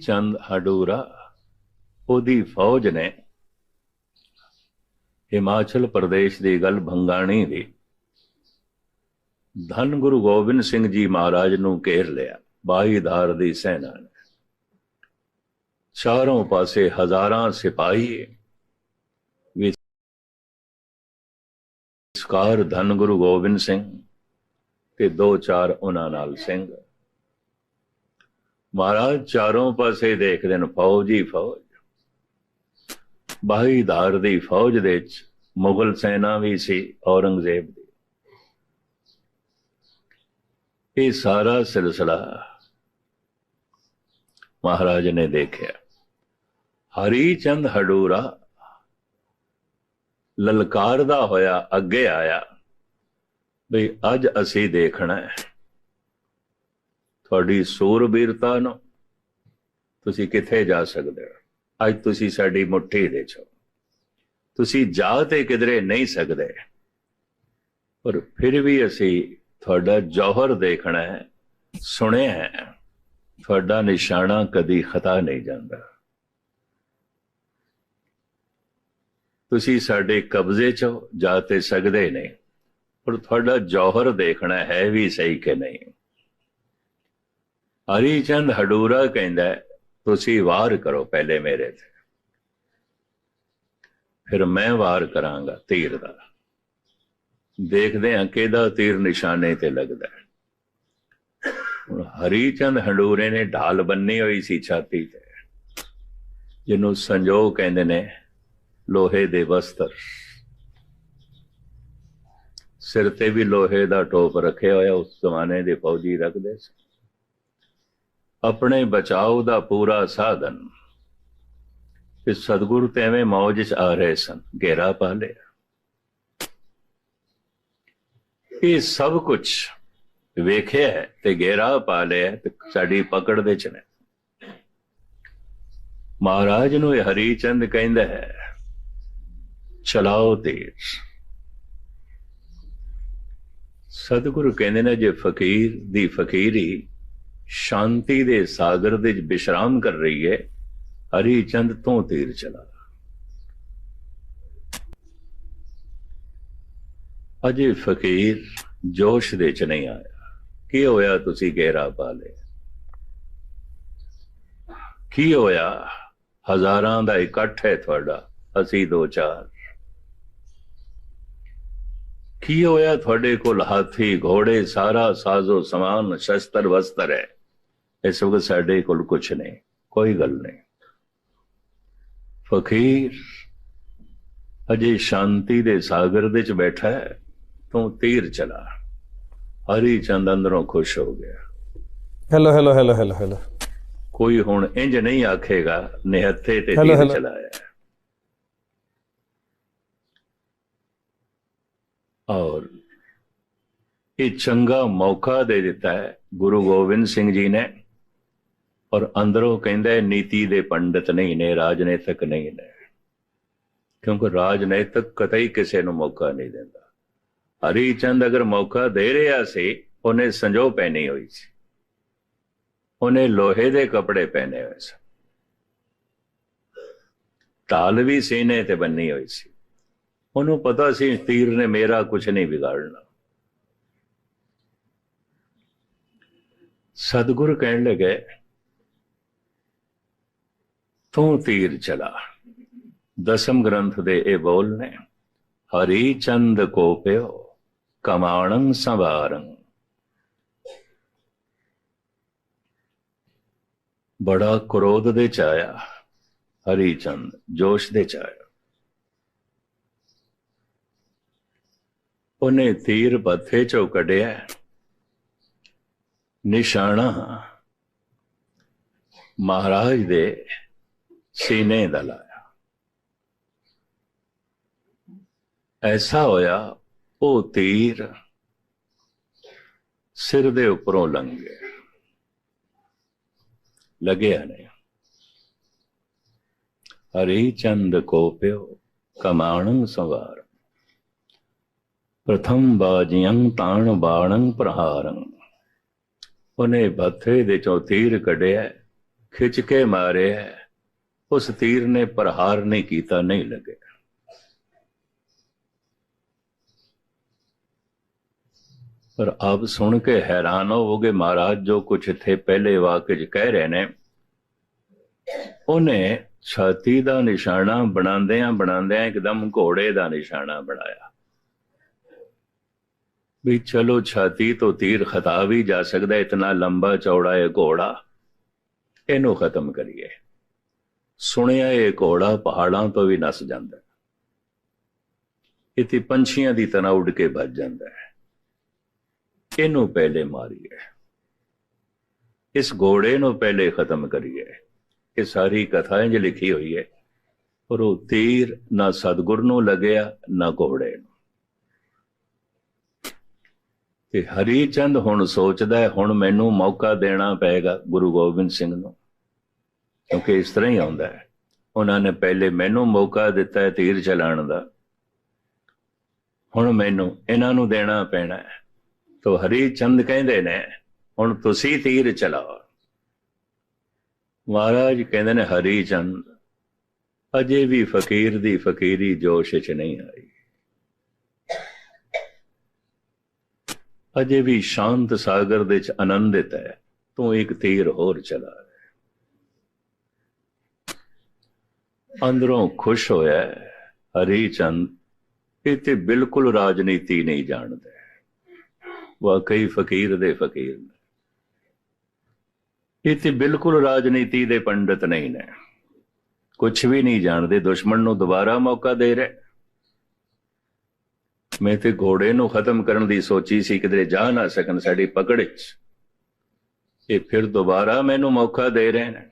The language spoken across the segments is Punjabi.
ਚੰਦ ਹਡੂਰਾ, ਉਹਦੀ ਫੌਜ ਨੇ ਹਿਮਾਚਲ ਪ੍ਰਦੇਸ਼ ਦੀ ਗੱਲ ਭੰਗਾਣੀ ਦੀ ਧੰਨ ਗੁਰੂ ਗੋਬਿੰਦ ਸਿੰਘ ਜੀ ਮਹਾਰਾਜ ਨੂੰ ਘੇਰ ਲਿਆ ਬਾਈ ਧਾਰ ਦੀ ਸੈਨਾ ਨੇ। ਚਾਰੋਂ ਪਾਸੇ ਹਜ਼ਾਰਾਂ ਸਿਪਾਹੀ ਵਿਚਕਾਰ ਧੰਨ ਗੁਰੂ ਗੋਬਿੰਦ ਸਿੰਘ ਤੇ ਦੋ ਚਾਰ ਉਹਨਾਂ ਨਾਲ ਸਿੰਘ। ਮਹਾਰਾਜ, ਚਾਰੋਂ ਪਾਸੇ ਦੇਖਦੇ ਨੇ ਫੌਜ ਹੀ ਫੌਜ। ਬਾਹੀਦਾਰ ਦੀ ਫੌਜ ਦੇ ਵਿੱਚ ਮੁਗਲ ਸੈਨਾ ਵੀ ਸੀ ਔਰੰਗਜ਼ੇਬ ਦੀ। ਇਹ ਸਾਰਾ ਸਿਲਸਿਲਾ ਮਹਾਰਾਜ ਨੇ ਦੇਖਿਆ। ਹਰੀ ਚੰਦ ਹਡੂਰਾ ਲਲਕਾਰਦਾ ਹੋਇਆ ਅੱਗੇ ਆਇਆ ਵੀ ਅੱਜ ਅਸੀਂ ਦੇਖਣਾ ਹੈ ਤੁਹਾਡੀ ਸੂਰਬੀਰਤਾ ਨੂੰ ਤੁਸੀਂ ਕਿੱਥੇ ਜਾ ਸਕਦੇ ਹੋ? ਅੱਜ ਤੁਸੀਂ ਸਾਡੀ ਮੁੱਠੀ ਦੇ ਚੋ। ਤੁਸੀਂ ਜਾ ਤੇ ਕਿਧਰੇ ਨਹੀਂ ਸਕਦੇ। ਪਰ ਫਿਰ ਵੀ ਅਸੀਂ ਤੁਹਾਡਾ ਜੌਹਰ ਦੇਖਣਾ ਹੈ, ਸੁਣਿਆ ਹੈ। ਤੁਹਾਡਾ ਨਿਸ਼ਾਨਾ ਕਦੀ ਖਤਾ ਨਹੀਂ ਜਾਂਦਾ। ਤੁਸੀਂ ਸਾਡੇ ਕਬਜ਼ੇ 'ਚ ਜਾ ਤੇ ਸਕਦੇ ਨਹੀਂ, ਪਰ ਤੁਹਾਡਾ ਜੌਹਰ ਦੇਖਣਾ ਹੈ ਵੀ ਸਹੀ ਕਿ ਨਹੀਂ। ਹਰੀ ਚੰਦ ਹਡੂਰਾ ਕਹਿੰਦਾ ਤੁਸੀਂ ਵਾਰ ਕਰੋ ਪਹਿਲੇ ਮੇਰੇ ਤੇ। ਫਿਰ ਮੈਂ ਵਾਰ ਕਰਾਂਗਾ ਤੀਰ ਦਾ। ਦੇਖਦੇ ਹਾਂ ਕਿਹਦਾ ਤੀਰ ਨਿਸ਼ਾਨੇ ਤੇ ਲੱਗਦਾ ਹਰੀ ਚੰਦ ਹੰਡੂਰੇ ਨੇ ਢਾਲ ਬੰਨੀ ਹੋਈ ਸੀ ਛਾਤੀ ਤੇ। ਜਿਹਨੂੰ ਸੰਜੋਗ ਕਹਿੰਦੇ ਨੇ, ਲੋਹੇ ਦੇ ਵਸਤਰ। ਸਿਰ ਤੇ ਵੀ ਲੋਹੇ ਦਾ ਟੋਪ ਰੱਖਿਆ ਹੋਇਆ, ਉਸ ਜ਼ਮਾਨੇ ਦੇ ਫੌਜੀ ਰੱਖਦੇ ਸੀ। ਆਪਣੇ ਬਚਾਓ ਦਾ ਪੂਰਾ ਸਾਧਨ। ਤੇ ਸਤਗੁਰੂ ਤੇ ਐਵੇਂ ਮੌਜ ਚ ਆ ਰਹੇ ਸਨ, ਘੇਰਾ ਪਾ ਲਿਆ। ਇਹ ਸਭ ਕੁਝ ਵੇਖਿਆ ਹੈ ਤੇ ਘੇਰਾ ਪਾ ਲਿਆ ਤੇ ਸਾਡੀ ਪਕੜ ਦੇ ਚ ਨੇ। ਮਹਾਰਾਜ ਨੂੰ ਇਹ ਹਰੀ ਚੰਦ ਕਹਿੰਦਾ ਹੈ, ਚਲਾਓ ਤੇਜ। ਸਤਿਗੁਰੂ ਕਹਿੰਦੇ ਨੇ, ਜੇ ਫਕੀਰ ਦੀ ਫਕੀਰੀ ਸ਼ਾਂਤੀ ਦੇ ਸਾਗਰ ਦੇ ਵਿੱਚ ਵਿਸ਼ਰਾਮ ਕਰ ਰਹੀ ਹੈ ਹਰੀ ਚੰਦ ਤੋਂ ਤੀਰ ਚਲਾ। ਅਜੇ ਫਕੀਰ ਜੋਸ਼ ਦੇ ਚ ਨਹੀਂ ਆਇਆ। ਕੀ ਹੋਇਆ ਤੁਸੀਂ ਗਹਿਰਾ ਪਾ ਲਿਆ? ਕੀ ਹੋਇਆ? ਹਜ਼ਾਰਾਂ ਦਾ ਇਕੱਠ ਹੈ ਤੁਹਾਡਾ, ਅਸੀਂ ਦੋ ਚਾਰ। ਕੀ ਹੋਇਆ ਤੁਹਾਡੇ ਕੋਲ ਹਾਥੀ, ਘੋੜੇ, ਸਾਰਾ ਸਾਜ਼ੋ ਸਮਾਨ ਸ਼ਸਤਰ ਵਸਤਰ ਹੈ? ਇਸ ਵਕਤ ਸਾਡੇ ਕੋਲ ਕੁਝ ਨਹੀਂ ਕੋਈ ਗੱਲ ਨਹੀਂ। ਫਕੀਰ ਅਜੇ ਸ਼ਾਂਤੀ ਦੇ ਸਾਗਰ ਦੇ ਚ ਬੈਠਾ ਹੈ ਤੂੰ ਤੀਰ ਚਲਾ। ਹਰੀ ਚੰਦ ਅੰਦਰੋਂ ਖੁਸ਼ ਹੋ ਗਿਆ। Hello hello hello hello hello ਕੋਈ ਹੁਣ ਇੰਜ ਨਹੀਂ ਆਖੇਗਾ ਨਿਹੱਥੇ ਤੇ ਤੀਰ. ਚਲਾਇਆ ਔਰ ਇਹ ਚੰਗਾ ਮੌਕਾ ਦੇ ਦਿੱਤਾ ਹੈ ਗੁਰੂ ਗੋਬਿੰਦ ਸਿੰਘ ਜੀ ਨੇ। ਔਰ ਅੰਦਰੋਂ ਕਹਿੰਦਾ ਨੀਤੀ ਦੇ ਪੰਡਤ ਨਹੀਂ ਨੇ, ਰਾਜਨੀਤਿਕ ਨਹੀਂ ਨੇ। ਕਿਉਂਕਿ ਰਾਜਨੀਤਿਕ ਕਤਈ ਕਿਸੇ ਨੂੰ ਮੌਕਾ ਨਹੀਂ ਦਿੰਦਾ। ਹਰੀ ਚੰਦ ਅਗਰ ਮੌਕਾ ਦੇ ਰਿਹਾ ਸੀ, ਉਹਨੇ ਸੰਜੋ ਪਹਿਨੀ ਹੋਈ ਸੀ। ਉਹਨੇ ਲੋਹੇ ਦੇ ਕੱਪੜੇ ਪਹਿਨੇ ਹੋਏ ਸਨ ਢਾਲ ਵੀ ਸੀਨੇ ਤੇ ਬੰਨੀ ਹੋਈ ਸੀ। ਉਹਨੂੰ ਪਤਾ ਸੀ ਤੀਰ ਨੇ ਮੇਰਾ ਕੁਝ ਨਹੀਂ ਵਿਗਾੜਨਾ। ਸਤਿਗੁਰ ਕਹਿਣ ਲੱਗੇ ਤੂੰ ਤੀਰ ਚਲਾ। ਦਸਮ ਗ੍ਰੰਥ ਦੇ ਇਹ ਬੋਲ ਨੇ, ਹਰੀ ਚੰਦ ਕੋ ਪਿਓ, ਕਮਾਣੰ ਸੰਵਾਰੰ। ਬੜਾ ਕ੍ਰੋਧ ਦੇ ਚ ਆਇਆ ਹਰੀ ਚੰਦ, ਜੋਸ਼ ਦੇ ਚ ਆਇਆ ਉਹਨੇ ਤੀਰ ਬੱਥੇ ਚੋਂ ਕੱਢਿਆ, ਨਿਸ਼ਾਨਾ, ਮਹਾਰਾਜ ਦੇ ਸੀਨੇ ਦਾ ਲਾਇਆ। ਐਸਾ ਹੋਇਆ, ਉਹ ਤੀਰ ਸਿਰ ਦੇ ਉੱਪਰੋਂ ਲੰਘ ਗਿਆ ਲੱਗਿਆ ਨਹੀਂ। ਹਰੀ ਚੰਦ ਕੋ ਪਿਓ ਕਮਾਣੰ ਸਵਾਰ। ਪ੍ਰਥਮ ਬਾਜੀਆਂ ਤਾਣ ਬਾਣੰ ਪ੍ਰਹਾਰੰ। ਉਹਨੇ ਬੱਥੇ ਦੇ ਚੋਂ ਤੀਰ ਕੱਢਿਆ, ਖਿੱਚ ਕੇ ਮਾਰਿਆ। ਉਸ ਤੀਰ ਨੇ ਪ੍ਰਹਾਰ ਨਹੀਂ ਕੀਤਾ, ਨਹੀਂ ਲੱਗੇ। ਪਰ ਆਪ ਸੁਣ ਕੇ ਹੈਰਾਨ ਹੋਵੋਗੇ ਮਹਾਰਾਜ, ਜੋ ਕੁਝ ਇੱਥੇ ਪਹਿਲੇ ਵਾਕਿਆ 'ਚ ਕਹਿ ਰਹੇ ਨੇ, ਉਹਨੇ ਛਾਤੀ ਦਾ ਨਿਸ਼ਾਨਾ ਬਣਾਉਂਦਿਆਂ ਬਣਾਉਂਦਿਆਂ ਇੱਕਦਮ ਘੋੜੇ ਦਾ ਨਿਸ਼ਾਨਾ ਬਣਾਇਆ। ਵੀ ਚਲੋ ਛਾਤੀ ਤੋਂ ਤੀਰ ਖਤਾ ਵੀ ਜਾ ਸਕਦਾ, ਇਤਨਾ ਲੰਬਾ ਚੌੜਾ ਹੈ ਘੋੜਾ, ਇਹਨੂੰ ਖਤਮ ਕਰੀਏ। ਸੁਣਿਆ ਇਹ ਘੋੜਾ ਪਹਾੜਾਂ ਤੋਂ ਵੀ ਨਸ ਜਾਂਦਾ ਹੈ। ਇਹ ਤੇ ਪੰਛੀਆਂ ਦੀ ਤਰ੍ਹਾਂ ਉੱਡ ਕੇ ਭੱਜ ਜਾਂਦਾ ਹੈ। ਇਹਨੂੰ ਪਹਿਲੇ ਮਾਰੀਏ। ਇਸ ਘੋੜੇ ਨੂੰ ਪਹਿਲੇ ਖਤਮ ਕਰੀਏ। ਇਹ ਸਾਰੀ ਕਥਾ ਇੰਜ ਲਿਖੀ ਹੋਈ ਹੈ। ਪਰ ਉਹ ਤੀਰ ਨਾ ਸਤਗੁਰ ਨੂੰ ਲੱਗਿਆ, ਨਾ ਘੋੜੇ ਨੂੰ। ਤੇ ਹਰੀ ਚੰਦ ਹੁਣ ਸੋਚਦਾ ਹੁਣ ਮੈਨੂੰ ਮੌਕਾ ਦੇਣਾ ਪਏਗਾ ਗੁਰੂ ਗੋਬਿੰਦ ਸਿੰਘ ਨੂੰ। ਕਿਉਂਕਿ ਇਸ ਤਰ੍ਹਾਂ ਹੀ ਆਉਂਦਾ ਹੈ। ਉਹਨਾਂ ਨੇ ਪਹਿਲੇ ਮੈਨੂੰ ਮੌਕਾ ਦਿੱਤਾ ਹੈ ਤੀਰ ਚਲਾਉਣ ਦਾ। ਹੁਣ ਮੈਨੂੰ ਇਹਨਾਂ ਨੂੰ ਦੇਣਾ ਪੈਣਾ ਹੈ। ਤੋ ਹਰੀ ਚੰਦ ਕਹਿੰਦੇ ਨੇ, ਹੁਣ ਤੁਸੀਂ ਤੀਰ ਚਲਾਓ। ਮਹਾਰਾਜ ਕਹਿੰਦੇ ਨੇ ਹਰੀ ਚੰਦ ਅਜੇ ਵੀ ਫਕੀਰ ਦੀ ਫਕੀਰੀ ਜੋਸ਼ ਚ ਨਹੀਂ ਆਈ। ਅਜੇ ਵੀ ਸ਼ਾਂਤ ਸਾਗਰ ਦੇ ਚ ਆਨੰਦਿਤ ਹੈ। ਤੂੰ ਇੱਕ ਤੀਰ ਹੋਰ ਚਲਾ ਰਿਹਾ ਅੰਦਰੋਂ ਖੁਸ਼ ਹੋਇਆ ਹਰੀ ਚੰਦ, ਇਹ ਤੇ ਬਿਲਕੁਲ ਰਾਜਨੀਤੀ ਨਹੀਂ ਜਾਣਦਾ। ਵਾਕਈ ਫਕੀਰ ਦੇ ਫਕੀਰ ਨੇ। ਇਹ ਤੇ ਬਿਲਕੁਲ ਰਾਜਨੀਤੀ ਦੇ ਪੰਡਤ ਨਹੀਂ ਨੇ। ਕੁਝ ਵੀ ਨਹੀਂ ਜਾਣਦੇ, ਦੁਸ਼ਮਣ ਨੂੰ ਦੁਬਾਰਾ ਮੌਕਾ ਦੇ ਰਿਹਾ। ਮੈਂ ਤੇ ਘੋੜੇ ਨੂੰ ਖਤਮ ਕਰਨ ਦੀ ਸੋਚੀ ਸੀ, ਕਿਧਰੇ ਜਾ ਨਾ ਸਕਣ ਸਾਡੀ ਪਕੜ ਵਿੱਚ ਇਹ ਫਿਰ ਦੁਬਾਰਾ ਮੈਨੂੰ ਮੌਕਾ ਦੇ ਰਹੇ ਨੇ।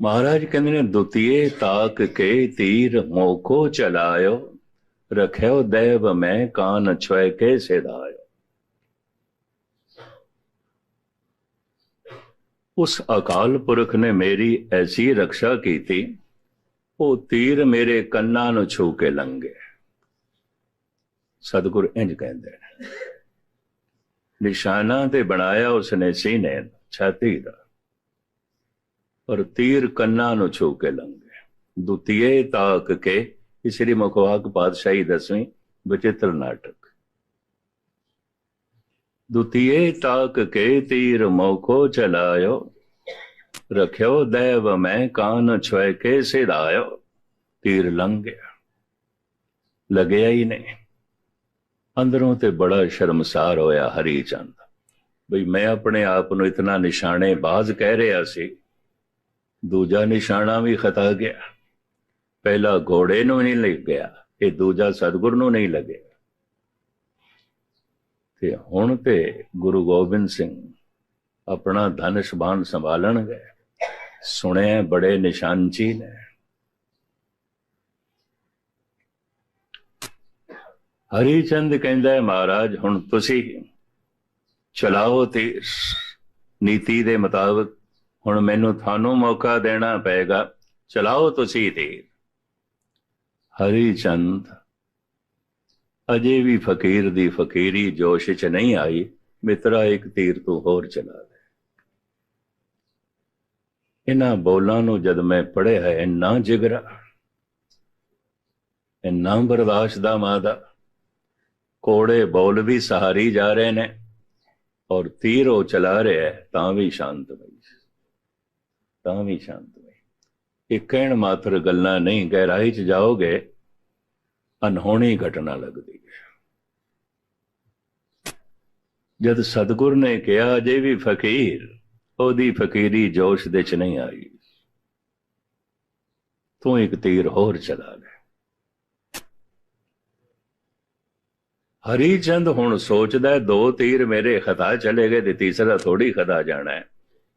ਮਹਾਰਾਜ ਕਹਿੰਦੇ ਨੇ, ਦੁਤੀਏ ਤਾਕ ਕੇ ਤੀਰ ਮੋਖੋ ਚਲਾਇਓ, ਰਖਿਓ ਦੇਵ ਮੈਂ ਕਾਨ ਛੁਏ ਕੇ ਸਿਧਾਇਓ ਉਸ ਅਕਾਲ ਪੁਰਖ ਨੇ ਮੇਰੀ ਐਸੀ ਰੱਖਿਆ ਕੀਤੀ, ਉਹ ਤੀਰ ਮੇਰੇ ਕੰਨਾਂ ਨੂੰ ਛੂ ਕੇ ਲੰਘੇ। ਸਤਿਗੁਰ ਇੰਜ ਕਹਿੰਦੇ ਨੇ, ਨਿਸ਼ਾਨਾ ਤੇ ਬਣਾਇਆ ਉਸਨੇ ਸੀਨੇ ਛਾਤੀ ਦਾ। ਪਰ ਤੀਰ ਕੰਨਾਂ ਨੂੰ ਛੂ ਕੇ ਲੰਘੇ। ਦੁਤੀਏ ਤਾਕ ਕੇ ਇਹ ਸ੍ਰੀ ਮੁਖਵਾਕ ਪਾਤਸ਼ਾਹੀ ਦਸਵੀਂ ਬਚਿੱਤਰ ਨਾਟਕ। ਦੁਤੀਏ ਤਾਕ ਕੇ ਤੀਰ ਮੋਖੋ ਚਲਾਇਓ, ਰਖਿਓ ਦੇਵ ਮੈਂ ਕਾਨ ਛੁਏ ਕੇ ਸਿਧਾਇਓ। ਤੀਰ ਲੰਘ ਗਿਆ ਲਗਿਆ ਹੀ ਨਹੀਂ। ਅੰਦਰੋਂ ਤੇ ਬੜਾ ਸ਼ਰਮਸਾਰ ਹੋਇਆ ਹਰੀ ਚੰਦ। ਬਈ ਮੈਂ ਆਪਣੇ ਆਪ ਨੂੰ ਇਤਨਾ ਨਿਸ਼ਾਨੇ ਬਾਜ਼ ਕਹਿ ਰਿਹਾ ਸੀ ਦੂਜਾ ਨਿਸ਼ਾਨਾ ਵੀ ਖਤਾ ਗਿਆ। ਪਹਿਲਾ ਘੋੜੇ ਨੂੰ ਨਹੀਂ ਲੱਗ ਗਿਆ, ਇਹ ਦੂਜਾ ਸਤਗੁਰ ਨੂੰ ਨਹੀਂ ਲੱਗਿਆ। ਤੇ ਹੁਣ ਤੇ ਗੁਰੂ ਗੋਬਿੰਦ ਸਿੰਘ ਆਪਣਾ ਧਨੁਸ਼ ਬਾਣ ਸੰਭਾਲਣਗੇ। ਸੁਣਿਆ ਬੜੇ ਨਿਸ਼ਾਨਚੀ ਨੇ ਹਰੀ ਚੰਦ ਕਹਿੰਦਾ ਹੈ, ਮਹਾਰਾਜ, ਹੁਣ ਤੁਸੀਂ ਚਲਾਓ ਤੇ ਨੀਤੀ ਦੇ ਮੁਤਾਬਕ ਹੁਣ ਮੈਨੂੰ ਤੁਹਾਨੂੰ ਮੌਕਾ ਦੇਣਾ ਪਏਗਾ। ਚਲਾਓ ਤੁਸੀਂ ਤੀਰ ਹਰੀ ਚੰਦ ਅਜੇ ਵੀ ਫਕੀਰ ਦੀ ਫਕੀਰੀ ਜੋਸ਼ ਚ ਨਹੀਂ ਆਈ। ਮਿੱਤਰਾ, ਇੱਕ ਤੀਰ ਤੂੰ ਹੋਰ ਚਲਾ ਲੈ। ਇਹਨਾਂ ਬੋਲਾਂ ਨੂੰ ਜਦ ਮੈਂ ਪੜਿਆ ਹੈ ਇੰਨਾ ਜਿਗਰਾ, ਇੰਨਾ ਬਰਦਾਸ਼ਤ ਦਾ ਮਾਦਾ ਕੋੜੇ ਬੋਲ ਵੀ ਸਹਾਰੀ ਜਾ ਰਹੇ ਨੇ, ਔਰ ਤੀਰ ਉਹ ਚਲਾ ਰਿਹਾ ਤਾਂ ਵੀ ਸ਼ਾਂਤ ਬਈ। ਤਾਂ ਵੀ ਸ਼ਾਂਤ ਬਈ ਇਹ ਕਹਿਣ ਮਾਤਰ ਗੱਲਾਂ ਨਹੀਂ, ਗਹਿਰਾਈ ਚ ਜਾਓਗੇ ਅਨਹੋਣੀ ਘਟਨਾ ਲੱਗਦੀ ਹੈ। ਜਦ ਸਤਗੁਰ ਨੇ ਕਿਹਾ, ਅਜੇ ਵੀ ਫਕੀਰ, ਉਹਦੀ ਫਕੀਰੀ ਜੋਸ਼ ਦੇ ਚ ਨਹੀਂ ਆਈ। ਤੂੰ ਇੱਕ ਤੀਰ ਹੋਰ ਚਲਾ ਲੈ। ਹਰੀ ਚੰਦ ਹੁਣ ਸੋਚਦਾ ਦੋ ਤੀਰ ਮੇਰੇ ਖਤਾ ਚਲੇ ਗਏ ਤੇ ਤੀਸਰਾ ਥੋੜੀ ਖਤਾ ਜਾਣਾ ਹੈ।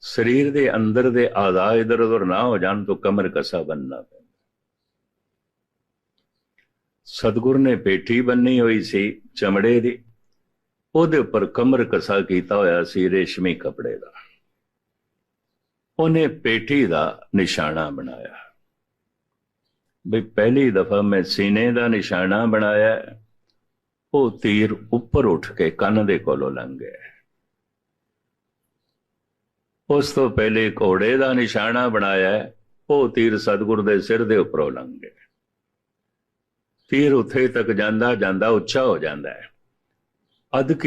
ਸਰੀਰ ਦੇ ਅੰਦਰ ਦੇ ਆਜ਼ਾ ਇਧਰ ਉਧਰ ਨਾ ਹੋ ਜਾਣ ਤੋਂ ਕਮਰ ਕਸਾ ਬੰਨਣਾ ਪੈਂਦਾ। ਸਤਗੁਰ ਨੇ ਪੇਠੀ ਬੰਨੀ ਹੋਈ ਸੀ ਚਮੜੇ ਦੀ। ਉਹਦੇ ਉੱਪਰ ਕਮਰ ਕਸਾ ਕੀਤਾ ਹੋਇਆ ਸੀ ਰੇਸ਼ਮੀ ਕੱਪੜੇ ਦਾ। ਉਹਨੇ ਪੇਠੀ ਦਾ ਨਿਸ਼ਾਨਾ ਬਣਾਇਆ। ਵੀ ਪਹਿਲੀ ਦਫਾ ਮੈਂ ਸੀਨੇ ਦਾ ਨਿਸ਼ਾਨਾ ਬਣਾਇਆ। ਉਹ ਤੀਰ ਉੱਪਰ ਉੱਠ ਕੇ ਕੰਨ ਦੇ ਕੋਲੋਂ ਲੰਘ ਗਿਆ। ਉਸ ਤੋਂ ਪਹਿਲੇ ਘੋੜੇ ਦਾ ਨਿਸ਼ਾਨਾ ਬਣਾਇਆ, ਉਹ ਤੀਰ ਸਤਗੁਰ ਦੇ ਸਿਰ ਦੇ ਉੱਪਰੋਂ ਲੰਘ ਗਿਆ। ਤੀਰ ਉੱਥੇ ਤੱਕ ਜਾਂਦਾ ਜਾਂਦਾ, ਉੱਚਾ ਹੋ ਜਾਂਦਾ ਹੈ। ਅਦ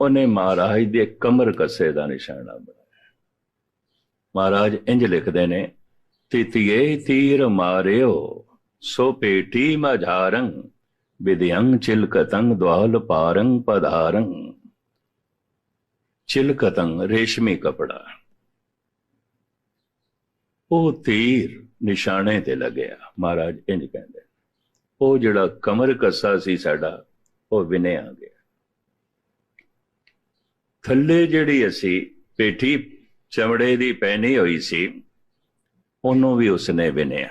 ਉਹਨੇ ਮਹਾਰਾਜ ਦੇ ਕਮਰ ਕੱਸੇ ਦਾ ਨਿਸ਼ਾਨਾ ਬਣਾਇਆ। ਮਹਾਰਾਜ ਇੰਜ ਲਿਖਦੇ ਨੇ, ਤਿਤੀਏ ਤੀਰ ਮਾਰਿਓ, ਸੋ ਪੇਟੀ ਮਝਾਰੰ ਵਿਦਿਅੰ ਚਿਲਕਤੰ ਦਵਾਲ ਪਾਰੰ ਪਧਾਰੰ ਚਿਲਕਤੰ ਰੇਸ਼ਮੀ ਕਪੜਾ ਉਹ ਤੀਰ ਨਿਸ਼ਾਨੇ ਤੇ ਲੱਗਿਆ ਮਹਾਰਾਜ ਇੰਜ ਕਹਿੰਦੇ ਉਹ ਜਿਹੜਾ ਕਮਰ ਕੱਸਾ ਸੀ ਸਾਡਾ ਉਹ ਵਿਨਿਆ ਗਿਆ ਥੱਲੇ ਜਿਹੜੀ ਅਸੀਂ ਪੇਠੀ ਚਮੜੇ ਦੀ ਪਹਿਨੀ ਹੋਈ ਸੀ ਉਹਨੂੰ ਵੀ ਉਸਨੇ ਵਿਨਿਆ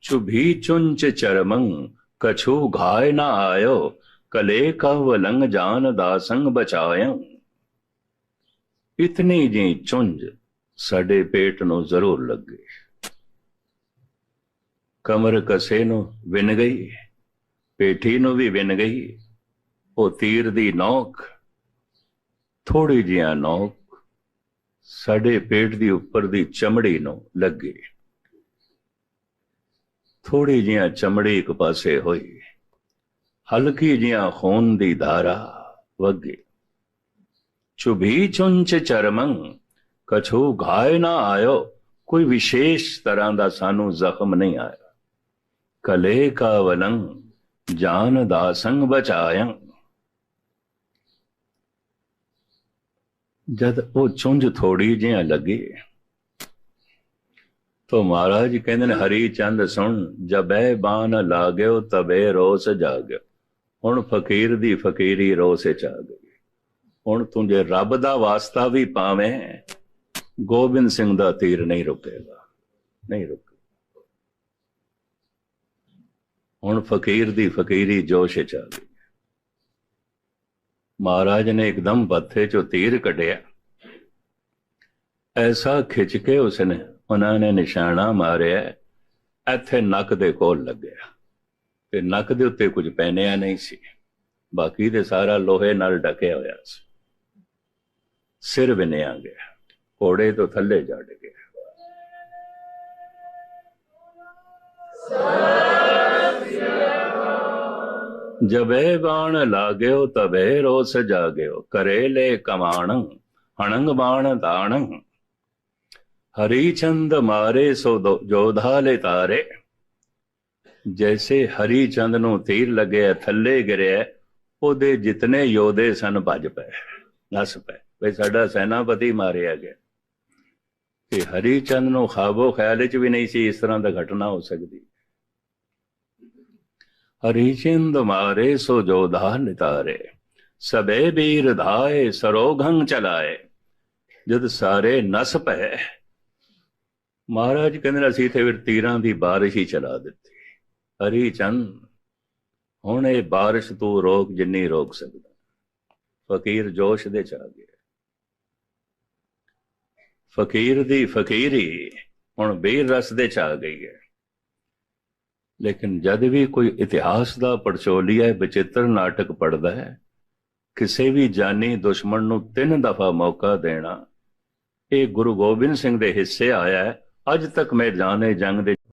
ਚੁਭੀ ਚੁੰਚ ਚਰਮੰ ਕਛੂ ਘਾਇ ਨਾ ਆਇਓ ਕਲੇ ਕਵ ਲੰਗ ਜਾਨ ਦਾਸੰਗ ਬਚਾਇਓ ਇਤਨੀ ਜੀ ਚੁੰਝ ਸਾਡੇ ਪੇਟ ਨੂੰ ਜ਼ਰੂਰ ਲੱਗੇ ਕਮਰ ਕਸੇ ਨੂੰ ਵਿਨ ਗਈ ਪੇਠੀ ਨੂੰ ਵੀ ਵਿਨ ਗਈ ਉਹ ਤੀਰ ਦੀ ਨੋਕ ਥੋੜੀ ਜਿਹਾ ਨੋਕ ਸਾਡੇ ਪੇਟ ਦੀ ਉੱਪਰ ਦੀ ਚਮੜੀ ਨੂੰ ਲੱਗੇ ਥੋੜੀ ਜਿਹਾ ਚਮੜੀ ਇੱਕ ਪਾਸੇ ਹੋਈ ਹਲਕੀ ਜਿਹਾ ਖੂਨ ਦੀ ਧਾਰਾ ਵਗੇ ਚੁਭੀ ਚੁੰਚ ਚਰਮੰ ਕਛੂ ਘਾਇ ਨਾ ਆਇਓ ਕੋਈ ਵਿਸ਼ੇਸ਼ ਤਰ੍ਹਾਂ ਦਾ ਸਾਨੂੰ ਜ਼ਖਮ ਨਹੀਂ ਆਇਆ ਕਲੇ ਕਾ ਵਲੰ ਜਾਨ ਦਾ ਸੰਗ ਬਚਾਇੰ ਜਦ ਉਹ ਚੁੰਝ ਥੋੜੀ ਜਿਹਾ ਲੱਗੀ ਤੋ ਮਹਾਰਾਜ ਕਹਿੰਦੇ ਨੇ ਹਰੀ ਚੰਦ ਸੁਣ ਜਬੈ ਬਾਨ ਲਾਗਿਓ ਤਬੇ ਰੋਸ ਜਾਗਿਓ ਹੁਣ ਫਕੀਰ ਦੀ ਫਕੀਰੀ ਰੋਸੇ ਚ ਆ ਗਈ ਹੁਣ ਤੂੰ ਜੇ ਰੱਬ ਦਾ ਵਾਸਤਾ ਵੀ ਪਾਵੇਂ, ਗੋਬਿੰਦ ਸਿੰਘ ਦਾ ਤੀਰ ਨਹੀਂ ਰੁਕੇਗਾ, ਨਹੀਂ ਰੁਕੇ ਹੁਣ ਫਕੀਰ ਦੀ ਫਕੀਰੀ ਜੋਸ਼ ਚ ਆ ਗਈ। ਮਹਾਰਾਜ ਨੇ ਇੱਕਦਮ ਬੱਥੇ ਚੋਂ ਤੀਰ ਕੱਢਿਆ। ਐਸਾ ਖਿੱਚ ਕੇ ਉਸਨੇ, ਉਹਨਾਂ ਨੇ ਨਿਸ਼ਾਨਾ ਮਾਰਿਆ, ਇੱਥੇ ਨੱਕ ਦੇ ਕੋਲ ਲੱਗਿਆ। ਤੇ ਨੱਕ ਦੇ ਉੱਤੇ ਕੁਝ ਪਹਿਨਿਆ ਨਹੀਂ ਸੀ। ਬਾਕੀ ਦੇ ਸਾਰਾ ਲੋਹੇ ਨਾਲ ਢਕਿਆ ਹੋਇਆ ਸੀ। ਸਿਰ ਵਿਨਿਆ ਗਿਆ, ਘੋੜੇ ਤੋਂ ਥੱਲੇ ਜੜ ਗਿਆ। ਜਬੇ ਬਾਣ ਲਾਗਿਓ, ਤਬੇ ਰੋਸ ਜਾਗਿਓ, ਕਰੇਲੇ ਕਮਾਣ, ਹਣੰਗ ਬਾਣ ਤਾਣ ਹਰੀ ਚੰਦ ਮਾਰੇ, ਸੋ ਦੋ- ਜੋਧਾ ਲੈ ਤਾਰੇ। ਜੈਸੇ ਹਰੀ ਚੰਦ ਨੂੰ ਤੀਰ ਲੱਗਿਆ, ਥੱਲੇ ਗਿਰਿਆ, ਉਹਦੇ ਜਿਤਨੇ ਯੋਧੇ ਸਨ, ਭੱਜ ਪਏ, ਨਸ ਪਏ। ਵੀ ਸਾਡਾ ਸੈਨਾਪਤੀ ਮਾਰਿਆ ਗਿਆ। ਕਿ ਹਰੀ ਚੰਦ ਨੂੰ ਖਾਬੋ ਖਿਆਲ ਵਿੱਚ ਵੀ ਨਹੀਂ ਸੀ ਇਸ ਤਰ੍ਹਾਂ ਦਾ ਘਟਨਾ ਹੋ ਸਕਦੀ। ਹਰੀ ਚੰਦ ਮਾਰੇ ਸੋ ਜੋਧਾ ਨਿਤਾਰੇ, ਸਬੇ ਵੀਰ ਧਾਏ ਸਰੋਘੰ ਚਲਾਏ, ਜਦ ਸਾਰੇ ਨਸ ਪਏ ਮਹਾਰਾਜ ਕਹਿੰਦੇ ਅਸੀਂ ਤੇ ਫਿਰ ਤੀਰਾਂ ਦੀ ਬਾਰਿਸ਼ ਹੀ ਚਲਾ ਦਿੱਤੀ। ਹਰੀ ਚੰਦ ਹੁਣ ਇਹ ਬਾਰਿਸ਼ ਤੂੰ ਰੋਕ ਜਿੰਨੀ ਰੋਕ ਸਕਦਾ। ਫਕੀਰ ਜੋਸ਼ ਦੇ ਚ ਆ ਗਿਆ। ਫਕੀਰ ਦੀ ਫਕੀਰੀ ਹੁਣ ਬੇਰ ਰਸ ਦੇ ਚ ਆ ਗਈ ਹੈ। ਲੇਕਿਨ ਜਦ ਵੀ ਕੋਈ ਇਤਿਹਾਸ ਦਾ ਪੜਚੋਲੀਆ ਵਿਚਿੱਤਰ ਨਾਟਕ ਪੜਦਾ ਹੈ, ਕਿਸੇ ਵੀ ਜਾਨੀ ਦੁਸ਼ਮਣ ਨੂੰ ਤਿੰਨ ਦਫਾ ਮੌਕਾ ਦੇਣਾ, ਇਹ ਗੁਰੂ ਗੋਬਿੰਦ ਸਿੰਘ ਦੇ ਹਿੱਸੇ ਆਇਆ ਹੈ। ਅੱਜ ਤੱਕ ਮੈਦਾਨੇ ਜੰਗ ਦੇ